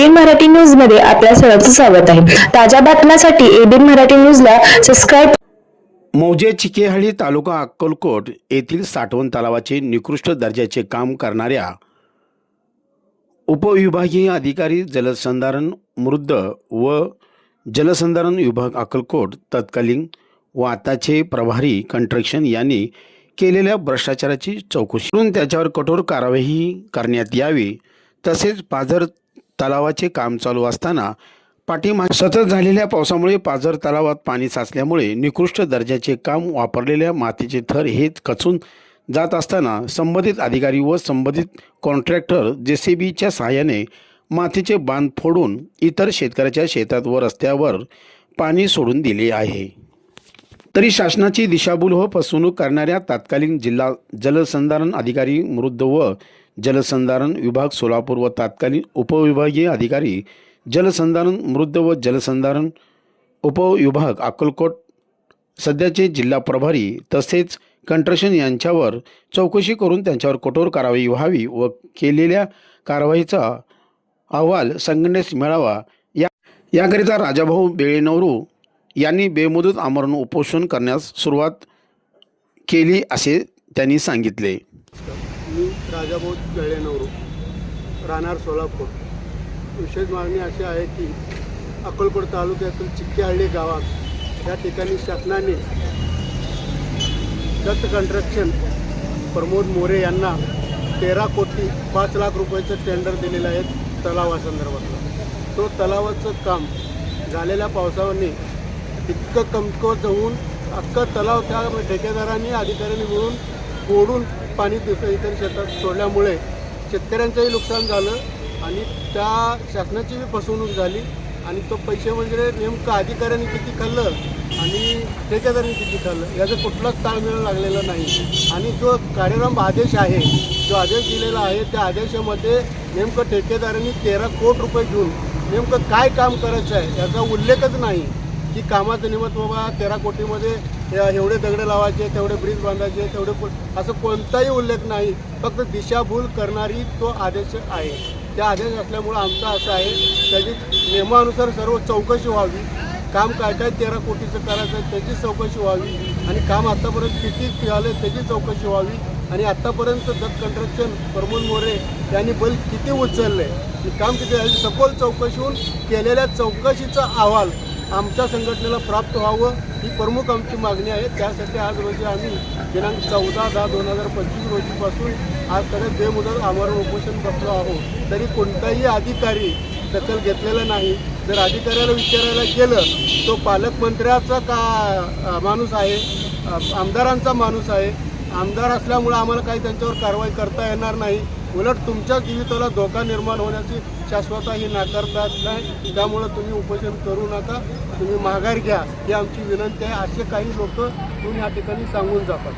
ABN Marathi न्यूजमध्ये आपल्या सर्वांचं स्वागत आहे. ताज्या बातम्यांसाठी एबीएन मराठी न्यूजला सबस्क्राईब मौजे चिकेहळी तालुका अक्कलकोट येथील साठवण तलावाचे निकृष्ट दर्जाचे काम करणाऱ्या उपविभागीय अधिकारी जलसंधारण मृद व जलसंधारण विभाग अक्कलकोट तत्कालीन व आताचे प्रभारी कंट्रक्शन यांनी केलेल्या भ्रष्टाचाराची चौकशी करून त्याच्यावर कठोर कारवाई करण्यात यावी तसेच पाझर तलावाचे काम चालू असताना पाठीमा सतत झालेल्या पावसामुळे पाझर तलावात पाणी साचल्यामुळे निकृष्ट दर्जाचे काम वापरलेल्या मातीचे थर हे खचून जात असताना संबंधित अधिकारी व संबंधित कॉन्ट्रॅक्टर जे सी बीच्या सहाय्याने मातीचे बांध फोडून इतर शेतकऱ्याच्या शेतात व रस्त्यावर पाणी सोडून दिले आहे. तरी शासनाची दिशाभूल व फसवणूक करणाऱ्या तात्कालीन जिल्हा जलसंधारण अधिकारी मृद व जलसंधारण विभाग सोलापूर व तात्कालीन उपविभागीय अधिकारी जलसंधारण मृद व जलसंधारण उपविभाग अक्कलकोट सध्याचे जिल्हा प्रभारी तसेच कंट्रशन यांच्यावर चौकशी करून त्यांच्यावर कठोर कारवाई व्हावी व केलेल्या कारवाईचा अहवाल संघटनेस मिळावा. या याकरिता राजाभाऊ बेळेनवरू यांनी बेमुदत आमरण उपोषण करण्यास सुरुवात केली असे त्यांनी सांगितले. मी राजाभाऊ जळेनवरू राहणार सोलापूर. विशेष मागणी अशी आहे की अकोलकोट तालुक्यातील चिक्केहಳ್ಳಿ गावात या ठिकाणी शासनाने दत्त कंस्ट्रक्शन प्रमोद मोरे यांना तेरा कोटी पाच लाख रुपयाचं टेंडर दिलेलं आहे तलावासंदर्भातला तो तलावाचं काम झालेल्या पावसाने इतकं कमकवत होऊन अख्खं तलाव त्या ठेकेदारांनी अधिकाऱ्यांनी मिळून फोडून पाणी दुसऱ्या इतर शेतात सोडल्यामुळे शेतकऱ्यांचंही नुकसान झालं आणि त्या शासनाचीही फसवणूक झाली आणि तो पैसे म्हणजे नेमकं अधिकाऱ्यांनी किती खाल्लं आणि ठेकेदारांनी किती खाल्लं याचा कुठलाच ताळमेळ लागलेला नाही. आणि जो कार्यक्रम आदेश आहे जो आदेश दिलेला आहे त्या आदेशामध्ये नेमकं ठेकेदारांनी तेरा कोटी रुपये घेऊन नेमकं काय काम करायचं आहे याचा उल्लेखच नाही. की कामाचं निमित्त बाबा तेरा कोटीमध्ये एवढे दगड लावायचे तेवढे ब्रिज बांधायचे तेवढे असं कोणताही उल्लेख नाही. फक्त दिशाभूल करणारी तो आदेश आहे. त्या आदेश असल्यामुळं आमचं असं आहे त्याची नियमानुसार सर्व चौकशी व्हावी. काम काय काय तेरा कोटीचं करायचं आहे त्याची चौकशी व्हावी. आणि काम आत्तापर्यंत किती झालं त्याची चौकशी व्हावी. आणि आत्तापर्यंत दत्त कंट्रक्शन प्रमोद मोरे यांनी बल किती उचललं आहे काम किती झालं सखोल चौकशी होऊन केलेल्या चौकशीचा अहवाल आमच्या संघटनेला प्राप्त व्हावं ही प्रमुख आमची मागणी आहे. त्यासाठी आज रोजी आम्ही दिनांक चौदा दहा दोन हजार पंचवीस रोजीपासून आजपर्यंत बेमुदत आमरण उपोषण बसलो आहोत. तरी कोणताही अधिकारी दखल घेतलेला नाही. जर अधिकाऱ्याला विचारायला गेलं तो पालकमंत्र्याचा का माणूस आहे? आमदारांचा माणूस आहे. आमदार असल्यामुळं आम्हाला काही त्यांच्यावर कारवाई करता येणार नाही. उलट तुमच्या जीवितला धोका निर्माण होण्याची शाश्वता ही नाकारतात नाही. त्यामुळं तुम्ही उपोषण करू नका. तुम्ही माघार घ्या. ही आमची विनंती आहे. असे काही लोक तुम्ही या ठिकाणी सांगून जातात.